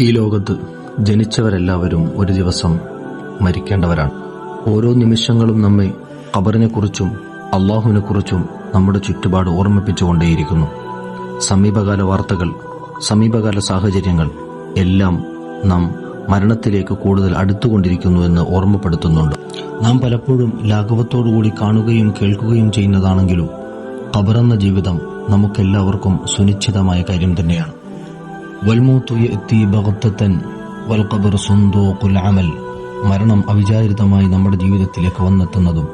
ഈ ലോകത്ത് ജനിച്ചവരെല്ലാവരും ഒരു ദിവസം മരിക്കേണ്ടവരാണ്. ഓരോ നിമിഷങ്ങളും നമ്മെ ഖബറിനെക്കുറിച്ചും അള്ളാഹുവിനെക്കുറിച്ചും നമ്മുടെ ചുറ്റുപാട് ഓർമ്മിപ്പിച്ചുകൊണ്ടേയിരിക്കുന്നു. സമീപകാല വാർത്തകൾ സമീപകാല സാഹചര്യങ്ങൾ എല്ലാം നാം മരണത്തിലേക്ക് കൂടുതൽ അടുത്തുകൊണ്ടിരിക്കുന്നു എന്ന് ഓർമ്മപ്പെടുത്തുന്നുണ്ട്. നാം പലപ്പോഴും ലാഘവത്തോടുകൂടി കാണുകയും കേൾക്കുകയും ചെയ്യുന്നതാണെങ്കിലും ഖബറെന്ന ജീവിതം നമുക്കെല്ലാവർക്കും സുനിശ്ചിതമായ കാര്യം തന്നെയാണ്. വൽമൂത്തു യഅ്തി ബഗ്തത്തൻ വൽ ഖബർ സുന്ദൂഖുൽ അമൽ മരണം അവിചാരിതമായി നമ്മുടെ ജീവിതത്തിലേക്ക് വന്നെത്തുന്നതും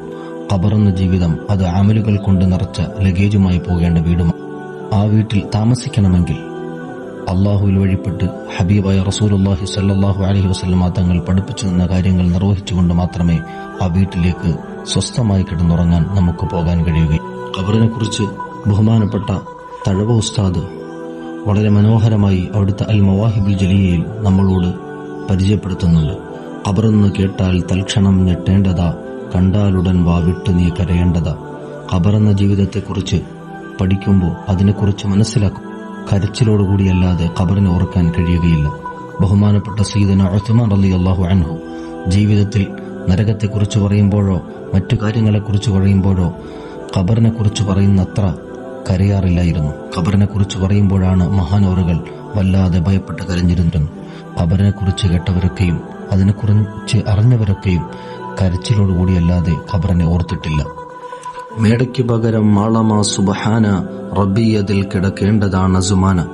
കബറെന്ന ജീവിതം അത് അമലുകൾ കൊണ്ട് നിറച്ച ലഗേജുമായി പോകേണ്ട വീടും ആ വീട്ടിൽ താമസിക്കണമെങ്കിൽ അള്ളാഹുവിൽ വഴിപ്പെട്ട് ഹബീബായ റസൂലുള്ളാഹി സല്ലാഹു അലഹി വസ്ലമ തങ്ങൾ പഠിപ്പിച്ചു തന്ന കാര്യങ്ങൾ നിർവഹിച്ചുകൊണ്ട് മാത്രമേ ആ വീട്ടിലേക്ക് സ്വസ്ഥമായി കിടന്നുറങ്ങാൻ നമുക്ക് പോകാൻ കഴിയുകയും കബറിനെ കുറിച്ച് ബഹുമാനപ്പെട്ട തഴവ ഉസ്താദ് വളരെ മനോഹരമായി അവിടുത്തെ അൽ മവാഹിബുൽ ജലീൽ നമ്മളോട് പരിചയപ്പെടുത്തുന്നുണ്ട്. കബറെന്ന് കേട്ടാൽ തൽക്ഷണം ഞെട്ടേണ്ടതാ കണ്ടാലുടൻ വാവിട്ട് നീ കരയേണ്ടതാ. കബറെന്ന ജീവിതത്തെക്കുറിച്ച് പഠിക്കുമ്പോൾ അതിനെക്കുറിച്ച് മനസ്സിലാക്കും. കരച്ചിലോടുകൂടിയല്ലാതെ ഖബറിനെ ഓർക്കാൻ കഴിയുകയില്ല. ബഹുമാനപ്പെട്ട സീദന ഉസ്മാൻ അലി അള്ളാഹു അൻഹു ജീവിതത്തിൽ നരകത്തെക്കുറിച്ച് പറയുമ്പോഴോ മറ്റു കാര്യങ്ങളെക്കുറിച്ച് പറയുമ്പോഴോ ഖബറിനെക്കുറിച്ച് പറയുന്നത്ര കരയാറില്ലായിരുന്നു. ഖബറിനെക്കുറിച്ച് പറയുമ്പോഴാണ് മഹാനോറുകൾ വല്ലാതെ ഭയപ്പെട്ട് കരഞ്ഞിരുന്നു ഖബറിനെക്കുറിച്ച് കേട്ടവരൊക്കെയും അതിനെക്കുറിച്ച് അറിഞ്ഞവരൊക്കെയും കരച്ചിലോടുകൂടിയല്ലാതെ ഖബറിനെ ഓർത്തിട്ടില്ല. മേടയ്ക്ക് പകരം മാളമാ സുബഹാന റബ്ബിയതിൽ കിടക്കേണ്ടതാണ് സുമാന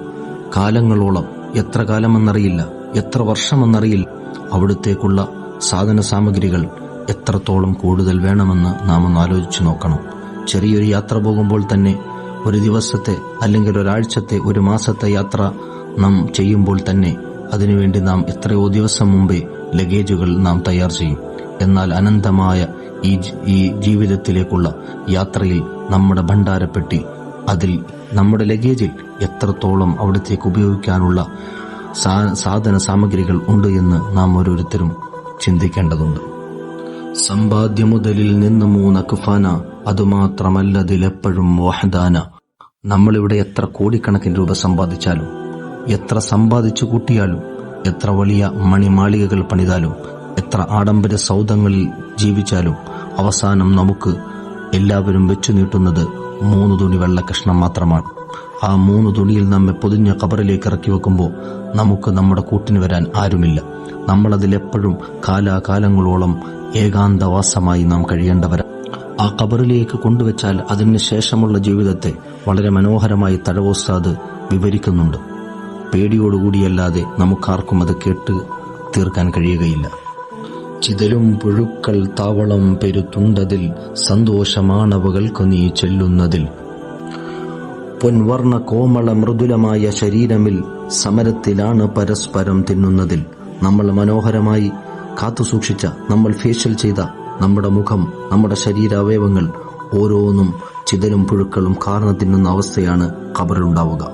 കാലങ്ങളോളം എത്ര കാലമെന്നറിയില്ല എത്ര വർഷമെന്നറിയില്ല. അവിടുത്തേക്കുള്ള സാധന സാമഗ്രികൾ എത്രത്തോളം കൂടുതൽ വേണമെന്ന് നാം ഒന്ന് ആലോചിച്ചു നോക്കണം. ചെറിയൊരു യാത്ര പോകുമ്പോൾ തന്നെ ഒരു ദിവസത്തെ അല്ലെങ്കിൽ ഒരാഴ്ചത്തെ ഒരു മാസത്തെ യാത്ര നാം ചെയ്യുമ്പോൾ തന്നെ അതിനുവേണ്ടി നാം എത്രയോ ദിവസം മുമ്പേ ലഗേജുകൾ നാം തയ്യാർ ചെയ്യും. എന്നാൽ അനന്തമായ ഈ ഈ ജീവിതത്തിലേക്കുള്ള യാത്രയിൽ നമ്മുടെ ഭണ്ഡാരപ്പെട്ടി അതിൽ നമ്മുടെ ലഗേജിൽ എത്രത്തോളം അവിടത്തേക്ക് ഉപയോഗിക്കാനുള്ള സാധന സാമഗ്രികൾ ഉണ്ട് എന്ന് നാം ഓരോരുത്തരും ചിന്തിക്കേണ്ടതുണ്ട്. സമ്പാദ്യ മുതലിൽ നിന്ന് മൂന്ന് കുഫാന അതുമാത്രമല്ലതിലെപ്പോഴും വഹദാന. നമ്മളിവിടെ എത്ര കോടിക്കണക്കിന് രൂപ സമ്പാദിച്ചാലും എത്ര സമ്പാദിച്ചു കൂട്ടിയാലും എത്ര വലിയ മണിമാളികകൾ പണിതാലും എത്ര ആഡംബര സൗദങ്ങളിൽ ജീവിച്ചാലും അവസാനം നമുക്ക് എല്ലാവരും വെച്ചു നീട്ടുന്നത് മൂന്ന് തുണി വെള്ള കഷ്ണം മാത്രമാണ്. ആ മൂന്ന് തുണിയിൽ നമ്മെ പൊതിഞ്ഞ കബറിലേക്ക് ഇറക്കി വെക്കുമ്പോൾ നമുക്ക് നമ്മുടെ കൂട്ടിന് വരാൻ ആരുമില്ല. നമ്മളതിലെപ്പോഴും കാലാകാലങ്ങളോളം ഏകാന്തവാസമായി നാം കഴിയേണ്ടവരാണ് ആ കബറിലേക്ക് കൊണ്ടുവച്ചാൽ അതിന് ശേഷമുള്ള ജീവിതത്തെ വളരെ മനോഹരമായി തഴവോസ്താദ് വിവരിക്കുന്നുണ്ട്. പേടിയോടുകൂടിയല്ലാതെ നമുക്കാർക്കും അത് കേട്ട് തീർക്കാൻ കഴിയുകയില്ല. ചിതലും പുഴുക്കൾ താവളം പെരുത്തുണ്ടതിൽ സന്തോഷമാണവകൾക്കു നീ ചെല്ലുന്നതിൽ. പൊൻവർണ കോമള മൃദുലമായ ശരീരമിൽ സമരത്തിലാണ് പരസ്പരം തിന്നുന്നതിൽ. നമ്മൾ മനോഹരമായി കാത്തുസൂക്ഷിച്ച നമ്മൾ ഫേഷ്യൽ ചെയ്ത നമ്മുടെ മുഖം നമ്മുടെ ശരീര അവയവങ്ങൾ ഓരോന്നും ചിതലും പുഴുക്കളും കാർന്നു തിന്നുന്ന അവസ്ഥയാണ് ഖബറിലുണ്ടാവുക.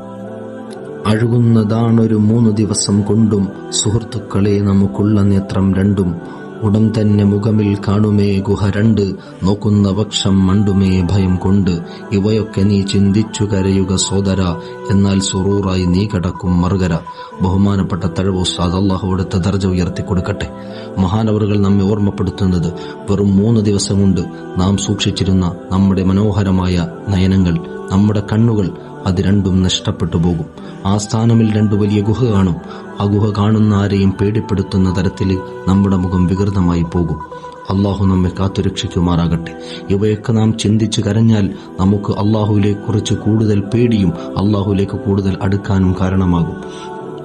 അഴുകുന്നതാണൊരു മൂന്ന് ദിവസം കൊണ്ടും സുഹൃത്തുക്കളെ നമുക്കുള്ള നേത്രം രണ്ടും ഉടൻ തന്നെ മുഖമിൽ കാണുമേ ഗുഹ രണ്ട്. നോക്കുന്ന പക്ഷം മണ്ടുമേ ഭയം കൊണ്ട്. ഇവയൊക്കെ നീ ചിന്തിച്ചു കരയുക സോദര. എന്നാൽ സുറൂറായി നീ കടക്കും മറുകര ബഹുമാനപ്പെട്ട തഴവോസ്താദ് അള്ളാഹു എടുത്ത ദർജ ഉയർത്തി കൊടുക്കട്ടെ. മഹാനവറുകൾ നമ്മെ ഓർമ്മപ്പെടുത്തുന്നത് വെറും മൂന്ന് ദിവസം കൊണ്ട്. നാം സൂക്ഷിച്ചിരുന്ന നമ്മുടെ മനോഹരമായ നയനങ്ങൾ നമ്മുടെ കണ്ണുകൾ അത് രണ്ടും നഷ്ടപ്പെട്ടു പോകും. ആ സ്ഥാനമിൽ രണ്ടു വലിയ ഗുഹ കാണും. ആ ഗുഹ കാണുന്ന ആരെയും പേടിപ്പെടുത്തുന്ന തരത്തിൽ നമ്മുടെ മുഖം വികൃതമായി പോകും. അള്ളാഹു നമ്മെ കാത്തുരക്ഷിക്കുമാറാകട്ടെ. ഇവയൊക്കെ നാം ചിന്തിച്ചു കരഞ്ഞാൽ നമുക്ക് അള്ളാഹുവിലെ കുറിച്ച് കൂടുതൽ പേടിയും അള്ളാഹുലേക്ക് കൂടുതൽ അടുക്കാനും കാരണമാകും.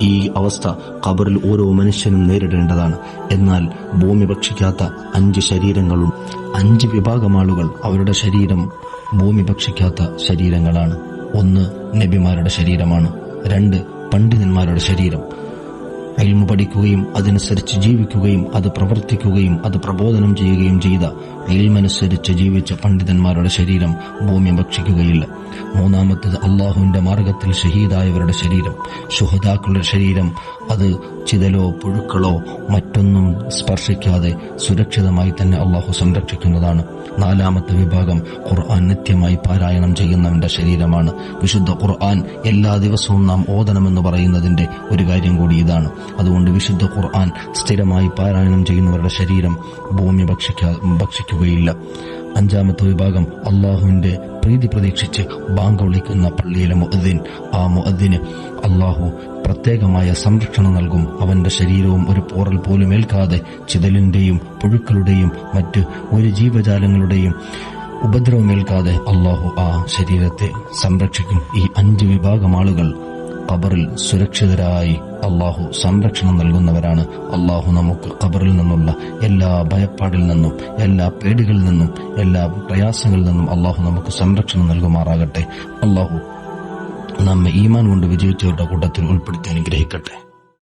ഈ അവസ്ഥ ഖബറിൽ ഓരോ മനുഷ്യനും നേരിടേണ്ടതാണ്. എന്നാൽ ഭൂമി ഭക്ഷിക്കാത്ത അഞ്ച് ശരീരങ്ങളും അഞ്ച് വിഭാഗം ആളുകൾ അവരുടെ ശരീരം ഭൂമി ഭക്ഷിക്കാത്ത ശരീരങ്ങളാണ്. ഒന്ന് നബിമാരുടെ ശരീരമാണ് രണ്ട് പണ്ഡിതന്മാരുടെ ശരീരം. അയിമ പഠിക്കുകയും അതനുസരിച്ച് ജീവിക്കുകയും അത് പ്രവർത്തിക്കുകയും അത് പ്രബോധനം ചെയ്യുകയും ചെയ്ത ഇൽമനുസരിച്ച് ജീവിച്ച പണ്ഡിതന്മാരുടെ ശരീരം ഭൂമി ഭക്ഷിക്കുകയില്ല. മൂന്നാമത്തത് അള്ളാഹുവിന്റെ മാർഗത്തിൽ ഷഹീദായവരുടെ ശരീരം. ശുഹദാക്കളുടെ ശരീരം അത് ചിതലോ പുഴുക്കളോ മറ്റൊന്നും സ്പർശിക്കാതെ സുരക്ഷിതമായി തന്നെ അള്ളാഹു സംരക്ഷിക്കുന്നതാണ്. നാലാമത്തെ വിഭാഗം ഖുർആൻ നിത്യമായി പാരായണം ചെയ്യുന്നവന്റെ ശരീരമാണ്. വിശുദ്ധ ഖുർആൻ എല്ലാ ദിവസവും നാം ഓതണമെന്ന് പറയുന്നതിന്റെ ഒരു കാര്യം കൂടി ഇതാണ്. അതുകൊണ്ട് വിശുദ്ധ ഖുർആൻ സ്ഥിരമായി പാരായണം ചെയ്യുന്നവരുടെ ശരീരം ഭൂമി ഭക്ഷിക്കാ. ഭക്ഷിക്കുകയില്ല അഞ്ചാമത്തെ വിഭാഗം അള്ളാഹുവിന്റെ പ്രീതി പ്രതീക്ഷിച്ച് ബാങ്ക് വിളിക്കുന്ന പള്ളിയിലെ മുഅദ്ദിൻ. ആ മുഅദ്ദിന് അള്ളാഹു പ്രത്യേകമായ സംരക്ഷണം നൽകും. അവന്റെ ശരീരവും ഒരു പോറൽ പോലും ഏൽക്കാതെ ചിതലിന്റെയും പുഴുക്കളുടെയും മറ്റ് ഒരു ജീവജാലങ്ങളുടെയും ഉപദ്രവമേൽക്കാതെ അള്ളാഹു ആ ശരീരത്തെ സംരക്ഷിക്കും. ഈ അഞ്ച് വിഭാഗം ആളുകൾ ഖബറിൽ സുരക്ഷിതരായി അള്ളാഹു സംരക്ഷണം നൽകുന്നവരാണ്. അള്ളാഹു നമുക്ക് ഖബറിൽ നിന്നുള്ള എല്ലാ ഭയപ്പാടിൽ നിന്നും എല്ലാ പേടികളിൽ നിന്നും എല്ലാ പ്രയാസങ്ങളിൽ നിന്നും അള്ളാഹു നമുക്ക് സംരക്ഷണം നൽകുമാറാകട്ടെ. അള്ളാഹു നമ്മെ ഈമാൻ കൊണ്ട് വിജയിച്ചവരുടെ കൂട്ടത്തിൽ ഉൾപ്പെടുത്തി അനുഗ്രഹിക്കട്ടെ.